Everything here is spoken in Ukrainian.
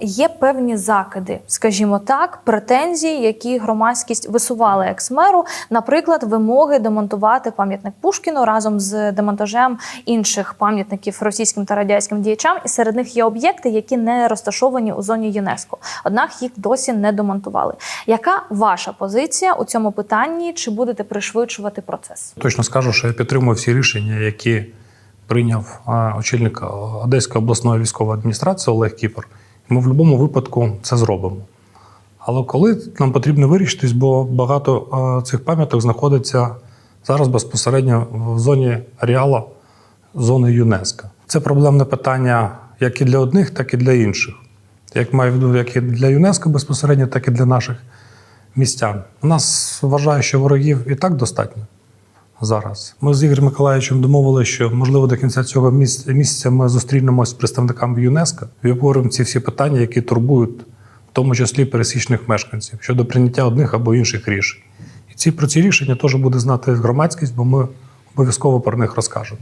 Є певні закиди, скажімо так, претензії, які громадськість висувала екс-меру, наприклад, вимоги демонтувати пам'ятник Пушкіну разом з демонтажем інших пам'ятників російським та радянським діячам, і серед них є об'єкти, які не розташовані у зоні ЮНЕСКО. Однак їх досі не демонтували. Яка ваша позиція у цьому питанні? Чи будете пришвидшувати процес? Точно скажу, що я підтримую всі рішення, які прийняв очільник Одеської обласної військової адміністрації Олег Кіпер. Ми в будь-якому випадку це зробимо. Але коли нам потрібно вирішитись, бо багато цих пам'яток знаходиться зараз безпосередньо в зоні ареала зони ЮНЕСКО. Це проблемне питання як і для одних, так і для інших. Як маю в як і для ЮНЕСКО безпосередньо, так і для наших містян. У нас вважаю, що ворогів і так достатньо зараз. Ми з Ігорем Миколаївичем домовилися, що можливо до кінця цього міс- місяця ми зустрінемось з представниками ЮНЕСКО і обговоримо ці всі питання, які турбують, в тому числі пересічних мешканців, щодо прийняття одних або інших рішень. І ці про ці рішення теж буде знати громадськість, бо ми обов'язково про них розкажемо.